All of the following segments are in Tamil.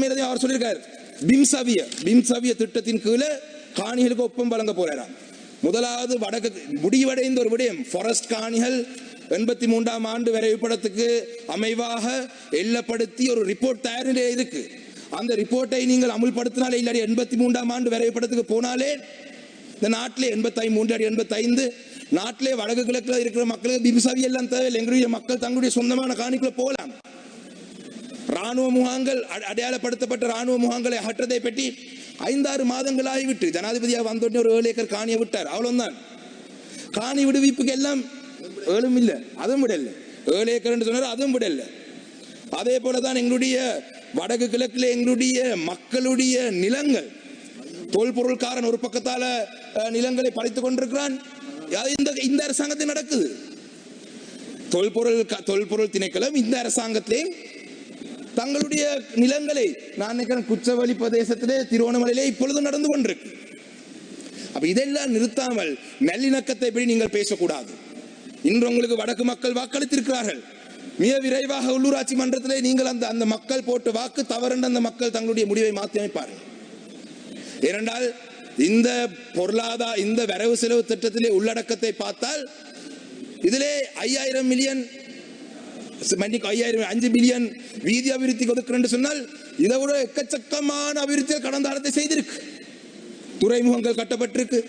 மேலதையும் அவர் சொல்லியிருக்கார். பிம்சவிய பிம்சவிய திட்டத்தின் கீழே காணிகளுக்கு ஒப்பம் வழங்க போறாராம். முதலாவது வடக்கு முடிவடைந்த ஒரு விடயம் ஃபாரஸ்ட் காணிகள் எண்பத்தி மூன்றாம் ஆண்டு வரைபடத்துக்கு அமைவாக எல்லப்படுத்தி ஒரு ரிப்போர்ட் தயார் நிலையில் இருக்கு. அந்த ரிப்போர்ட்டை நீங்கள் அமுல்படுத்தினாலே இல்லாடி எண்பத்தி மூன்றாம் ஆண்டு வரைபடத்துக்கு போனாலே இந்த நாட்டிலே எண்பத்தி மூன்று அடி எண்பத்தைந்து நாட்டிலே வடக்கு கிழக்குல இருக்கிற மக்களுக்கு பிம்சவி எல்லாம் தேவையில்லை. எங்களுடைய மக்கள் தங்களுடைய சொந்தமான காணிக்குள்ள போகலாம். ராணுவ முகாங்கள் அட- அடையாளப்படுத்தப்பட்ட ராணுவ முகாங்களை அகற்றதை பற்றி ஐந்தாறு மாதங்கள் ஆகிவிட்டு ஜனாதிபதியாக வந்தோடனே ஒரு ஏழு ஏக்கர் காணியை விட்டார். அவ்வளவுதான். காணி விடுவிப்புக்கு எல்லாம் ஏழும் இல்லை அதுவும் விடல. ஏழு ஏக்கர் சொன்னார் அதுவும் விடல. அதே போலதான் எங்களுடைய வடக்கு கிழக்குல எங்களுடைய மக்களுடைய நிலங்கள். தொல்பொருள்காரன் ஒரு பக்கத்தால அஹ், நிலங்களை பறித்துக் கொண்டிருக்கிறான். இந்த இந்த அரசாங்கத்தில் நடக்குது. தொல்பொருள் தொல்பொருள் திணைக்களம் இந்த அரசாங்கத்திலே தங்களுடைய நிலங்களை நான் நினைக்கிறேன் குச்சவழி பிரதேசத்திலே திருவோணமலையிலே இப்பொழுது நடந்து கொண்டிருக்கு. அப்ப இதெல்லாம் நிறுத்தாமல் நல்லிணக்கத்தை படி நீங்கள் பேசக்கூடாது. இன்று உங்களுக்கு வடக்கு மக்கள் வாக்களித்திருக்கிறார்கள். மிக விரைவாக உள்ளூராட்சி மன்றத்திலே நீங்கள் அந்த அந்த மக்கள் போட்டு வாக்கு தவறுன்ற அந்த மக்கள் தங்களுடைய முடிவை மாற்றி அமைப்பார்கள். ஏனென்றால் இந்த பொருளாதார இந்த வரவு செலவு திட்டத்திலே உள்ளடக்கத்தை பார்த்தால் இதிலே ஐயாயிரம் மில்லியன் மன்னிக்கு ஐயாயிரம் அஞ்சு பில்லியன் வீதி அபிவிருத்திக்கு ஒதுக்குறேன் சொன்னால் இதை விட எக்கச்சக்கமான அபிவிருத்தியில் கடந்த காலத்தை செய்திருக்கு. துறைமுகங்கள் கட்டப்பட்டிருக்கு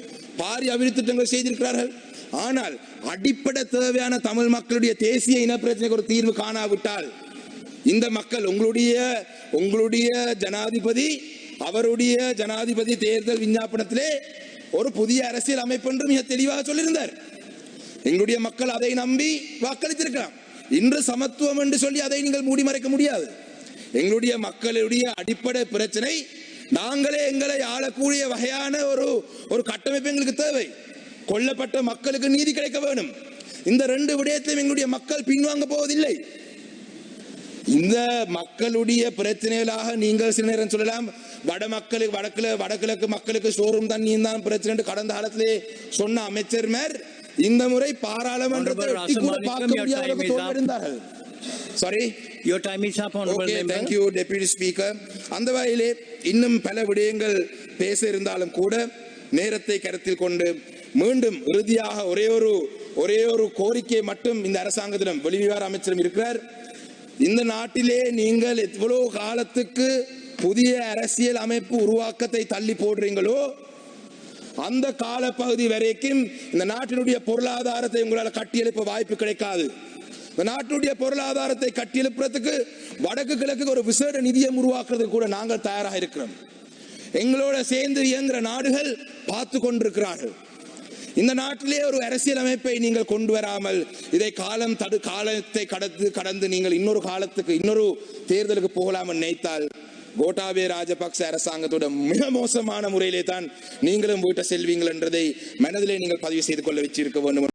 பாரி அபிவிருத்தி திட்டங்கள் செய்திருக்கிறார்கள். ஆனால் அடிப்படை தேவையான தமிழ் மக்களுடைய தேசிய இன பிரச்சனைக்கு ஒரு தீர்வு காணாவிட்டால் இந்த மக்கள் உங்களுடைய உங்களுடைய ஜனாதிபதி அவருடைய ஜனாதிபதி தேர்தல் விஞ்ஞாபனத்திலே ஒரு புதிய அரசியல் அமைப்பு என்று மிக தெளிவாக சொல்லியிருந்தார். எங்களுடைய மக்கள் அதை நம்பி வாக்களித்திருக்கலாம். இன்று சமத்துவம் என்று சொல்லி அதை நீங்கள் மூடி மறைக்க முடியாது. எங்களுடைய மக்களுடைய அடிப்படை பிரச்சனை நாங்களே எங்களை ஆளக்கூடிய வகையான ஒரு ஒரு கட்டமைப்பு எங்களுக்கு தேவை. கொல்லப்பட்ட மக்களுக்கு நீதி கிடைக்க வேணும். இந்த ரெண்டு விடயத்தையும் எங்களுடைய மக்கள் பின்வாங்க போவதில்லை. இந்த மக்களுடைய பிரச்சனைகளாக நீங்கள் சில நேரம் சொல்லலாம் வட மக்களுக்கு வடக்குல வடகிழக்கு மக்களுக்கு ஷோரூம் தண்ணியும் தான் பிரச்சனை கடந்த காலத்திலே சொன்ன அமைச்சர் மேர் இந்த முறை பாராளுமன்றத்தை எட்டி கூட பார்க்க முடியாத அளவுக்கு sorry time is up, Honorable okay Member. Thank you deputy speaker அந்த வகையிலே இன்னும் பல விடயங்கள் பேச இருந்தாலும் கூட நேரத்தை கருத்தில் கொண்டு மீண்டும் இறுதியாக ஒரே ஒரு ஒரே ஒரு கோரிக்கை மட்டும் இந்த அரசாங்கத்திடம் வெளிவிவகார அமைச்சரும் இருக்கிறார். இந்த நாட்டிலே நீங்கள் எவ்வளவு காலத்துக்கு புதிய அரசியல் அமைப்பு உருவாக்கத்தை தள்ளி போடுறீங்களோ அந்த காலப்பகுதி வரைக்கும் இந்த நாட்டினுடைய பொருளாதாரத்தை உங்களால் கட்டியெழுப்ப வாய்ப்பு கிடைக்காது. இந்த நாட்டினுடைய பொருளாதாரத்தை கட்டியெழுப்புறதுக்கு வடக்கு கிழக்கு ஒரு விசேட நிதியம் உருவாக்குறதுக்கு கூட நாங்கள் தயாராக இருக்கிறோம். எங்களோட சேர்ந்து இயங்குற நாடுகள் பார்த்து கொண்டிருக்கிறார்கள். இந்த நாட்டிலே ஒரு அரசியல் அமைப்பை நீங்கள் கொண்டு வராமல் இதை காலம் தடு காலத்தை கடந்து கடந்து நீங்கள் இன்னொரு காலத்துக்கு இன்னொரு தேர்தலுக்கு போகலாம் நினைத்தால் கோட்டாபே ராஜபக்ச அரசாங்கத்தோட மிக மோசமான முறையிலே தான் நீங்களும் வீட்டை செல்வீங்கள் என்றதை மனதிலே நீங்கள் பதிவு செய்து கொள்ள வச்சிருக்க வேண்டும்.